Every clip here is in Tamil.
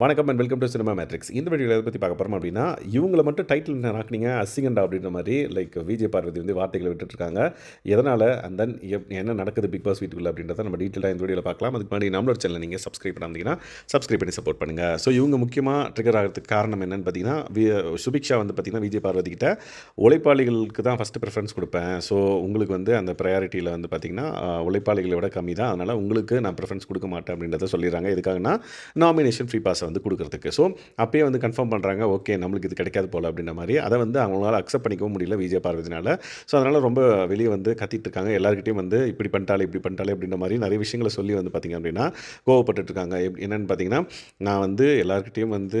வணக்கம் and welcome to Cinema Matrix இந்த வீடியோவில் எதை பற்றி பார்க்க போகிறோம் அப்படின்னா இவங்களை மட்டும் டைட்டில் என்ன ஆக்குனீங்க அசிங்கண்டா அப்படின்ற மாதிரி லைக் விஜய் பார்வதி வந்து வார்த்தைகளை விட்டுட்ருக்காங்க எதனால்? அண்ட் தென் என்ன நடக்குது பிக் பாஸ் வீட்டுக்குள்ள அப்படின்றத நம்ம டீட்டெயிலாக இந்த வீடியோவில் பார்க்கலாம். அதுக்கு முன்னாடி நம்மளோட சேனல் நீங்கள் சப்ஸ்கிரைப் பண்ணாந்தீங்கன்னா சப்ஸ்கிரைப் பண்ணி சப்போர்ட் பண்ணுங்கள் ஸோ இவங்க முக்கியமாக ட்ரிகர் ஆகிறதுக்கு காரணம் என்னென்னு பார்த்தீங்கன்னா வி- சுபிக்ஷா வந்து பார்த்தீங்கன்னா விஜய் பார்வதி கிட்ட உழைப்பாளிகளுக்கு தான் ஃபஸ்ட்டு ப்ரிஃபரன்ஸ் கொடுப்பேன். ஸோ உங்களுக்கு வந்து அந்த ப்ரையாரிட்டியில் வந்து பார்த்தீங்கன்னா உழைப்பாளிகளை விட கம்மி தான். அதனால் உங்களுக்கு நான் ப்ரிஃபரன்ஸ் கொடுக்க மாட்டேன் அப்படின்றத சொல்லிடுறாங்க. எதுக்காகனா நாமினேஷன் ஃப்ரீ பாஸ் வந்து கொடுக்குறதுக்கு. ஸோ அப்பயே வந்து கன்ஃபார்ம் பண்ணுறாங்க ஓகே நம்மளுக்கு இது கிடைக்காது போல் அப்படின்ற மாதிரி. அதை வந்து அவங்களால அக்செப்ட் பண்ணிக்கவும் முடியல விஜய பார்வதினால. ஸோ அதனால் ரொம்ப வெளியே வந்து கத்திட்டு இருக்காங்க. எல்லாருக்கிட்டையும் வந்து இப்படி பண்ணிட்டாலே இப்படி பண்ணிட்டாலே அப்படின்ற மாதிரி நிறைய விஷயங்களை சொல்லி வந்து பார்த்திங்க அப்படின்னா கோவப்பட்டுட்டு இருக்காங்க. என்னென்னு பார்த்தீங்கன்னா நான் வந்து எல்லாருக்கிட்டையும் வந்து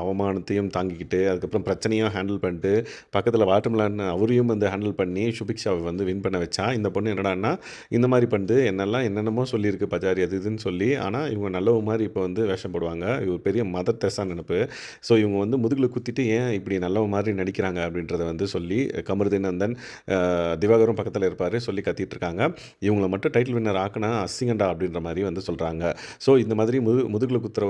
அவமானத்தையும் தாங்கிக்கிட்டு அதுக்கப்புறம் பிரச்சனையும் ஹேண்டில் பண்ணிட்டு பக்கத்தில் வாட்டர்மிலான் அவரையும் வந்து ஹேண்டில் பண்ணி சுபிக்ஷாவை வந்து வின் பண்ண வச்சா இந்த பொண்ணு என்னடான்னா இந்த மாதிரி பண்ணுது என்னெல்லாம் என்னென்னமோ சொல்லியிருக்கு பஜாரி அது இதுன்னு சொல்லி. ஆனால் இவங்க நல்லவ மாதிரி இப்போ வந்து வேஷம் போடுவாங்க. இவர் பெரிய மதர் தெசா நினப்பு. ஸோ இவங்க வந்து முதுகில் குத்திட்டு ஏன் இப்படி நல்லவ மாதிரி நடிக்கிறாங்க அப்படின்றத வந்து சொல்லி கமருதிநந்தன் திவாகரும் பக்கத்தில் இருப்பார் சொல்லி கத்திட்டு இருக்காங்க இவங்களை மட்டும் டைட்டில் வின்னர் ஆக்கினா அசிங்கண்டா அப்படின்ற மாதிரி வந்து சொல்கிறாங்க ஸோ இந்த மாதிரி முது முதுகில் குத்துற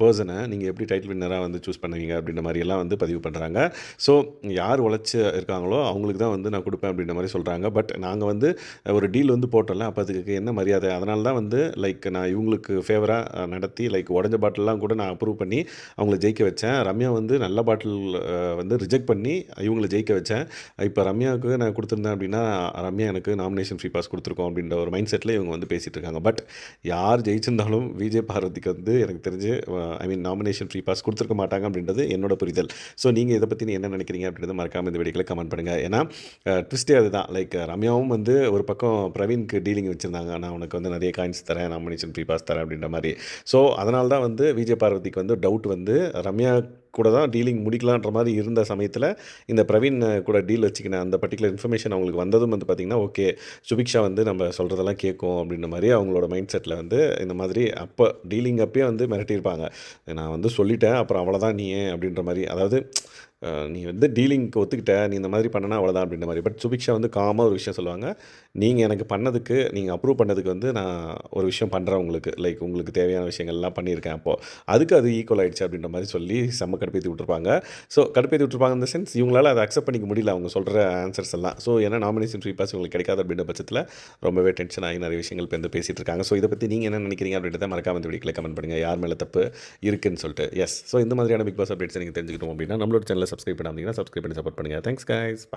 பர்சனை நீங்கள் எப்படி டைட்டில் வின்னராக வந்து சூஸ் பண்ணுவீங்க அப்படின்ற மாதிரி எல்லாம் வந்து பதிவு பண்ணுறாங்க ஸோ யார் உழைச்சி இருக்காங்களோ அவங்களுக்கு தான் வந்து நான் கொடுப்பேன் அப்படின்ற மாதிரி சொல்கிறாங்க பட் நாங்கள் வந்து ஒரு டீல் வந்து போட்டோம்ல அப்போ அதுக்கு என்ன மரியாதை? அதனால தான் வந்து லைக் நான் இவங்களுக்கு ஃபேவராக நடத்தி லைக் உடஞ்ச பாட்டில்லாம் கூட நான் அப்ரூவ் பண்ணி அவங்கள ஜெயிக்க வச்சேன். ரம்யா வந்து நல்ல பாட்டில் வந்து ரிஜெக்ட் பண்ணி இவங்கள ஜெயிக்க வச்சேன். இப்போ ரம்யாவுக்கு நான் கொடுத்துருந்தேன் அப்படின்னா ரம்யா எனக்கு நாமினேஷன் ஃப்ரீ பாஸ் கொடுத்துருக்கோம் அப்படின்ற ஒரு மைண்ட் செட்டில் இவங்க வந்து பேசிகிட்டு இருக்காங்க. பட் யார் ஜெயிச்சிருந்தாலும் விஜய் பார்வதிக்கு வந்து எனக்கு தெரிஞ்சு I mean nomination free pass கொடுத்துருக்க மாட்டாங்க அப்படின்றது என்னோட புரிதல். ஸோ நீங்கள் இதை பற்றி என்ன நினைக்கிறீங்க அப்படின்றத மறக்காம இந்த வீடியோவில் கமெண்ட் பண்ணுங்கள் ஏன்னா ட்விஸ்டே அதுதான். லைக் ரம்யாவும் வந்து ஒரு பக்கம் பிரவீனுக்கு டீலிங் வச்சுருந்தாங்க. நான் உனக்கு வந்து நிறைய காயின்ஸ் தரேன் நாமினேஷன் ஃப்ரீ பாஸ் தரேன் அப்படின்ற மாதிரி. ஸோ அதனால தான் வந்து விஜய் பார்வதிக்கு வந்து டவுட் வந்து ரம்யா கூட தான் டீலிங் முடிக்கலான்ற மாதிரி இருந்த சமயத்தில் இந்த பிரவீன் கூட டீல் வச்சுக்கின அந்த பர்டிகுலர் இன்ஃபர்மேஷன் அவங்களுக்கு வந்ததும் வந்து பார்த்திங்கன்னா ஓகே சுபிக்ஷா வந்து நம்ம சொல்கிறதெல்லாம் கேட்கும் அப்படின்ற மாதிரி அவங்களோட மைண்ட் செட்டில் வந்து இந்த மாதிரி அப்போ டீலிங் அப்பயே வந்து மிரட்டியிருப்பாங்க. நான் வந்து சொல்லிட்டேன் அப்புறம் அவ்வளோதான் நீ ஏன் அப்படின்ற மாதிரி அதாவது நீ வந்து டீலிங்க்கு ஒத்துக்கிட்ட நீ இந்த மாதிரி பண்ணனா அவ்வளோதான் அப்படின்ற மாதிரி. பட் சுபிக்ஷா வந்து காமாக ஒரு விஷயம் சொல்லுவாங்க. நீங்கள் எனக்கு பண்ணதுக்கு நீங்கள் அப்ரூவ் பண்ணதுக்கு வந்து நான் ஒரு விஷயம் பண்ணுறேன் உங்களுக்கு. லைக் உங்களுக்கு தேவையான விஷயங்கள்லாம் பண்ணியிருக்கேன் அப்போது அதுக்கு அது ஈக்குவல் ஆகிடுச்சு அப்படின்ற மாதிரி சொல்லி செம்ம கடுப்பேற்றி விட்டுருப்பாங்க. ஸோ கடுப்பேற்றி விட்டுருப்பாங்க இந்த சென்ஸ் இவங்களால் அதை அக்செப்ட் பண்ணிக்க முடியல. அவங்க சொல்கிற ஆன்சர்ஸ் எல்லாம். ஸோ ஏன்னா நாமினேஷன் ஃப்ரீ பாஸ் உங்களுக்கு கிடைக்காது அப்படின்ற பட்சத்தில் ரொம்பவே டென்ஷன் ஆகி நிறைய விஷயங்கள் இப்போ வந்து பேசிகிட்டு இருக்காங்க. ஸோ இதை பற்றி நீங்கள் என்ன நினைக்கிறீங்க அப்படின்றத மறக்காம இந்த வீடியோவில் கமெண்ட் பண்ணுங்கள் யார் மேலே தப்பு இருக்குன்னு சொல்லிட்டு. எஸ் ஸோ இந்த மாதிரியான பிக் பாஸ் அப்டேட்ஸ் நீங்கள் தெரிஞ்சுக்கிட்டோம் அப்படின்னா நம்மளோட சேனலை சப்ஸ்கிரைப் பண்ணாமல் சப்ஸ்கிரைப் பண்ணி சப்போர்ட் பண்ணுங்கள் தேங்க்ஸ் guys.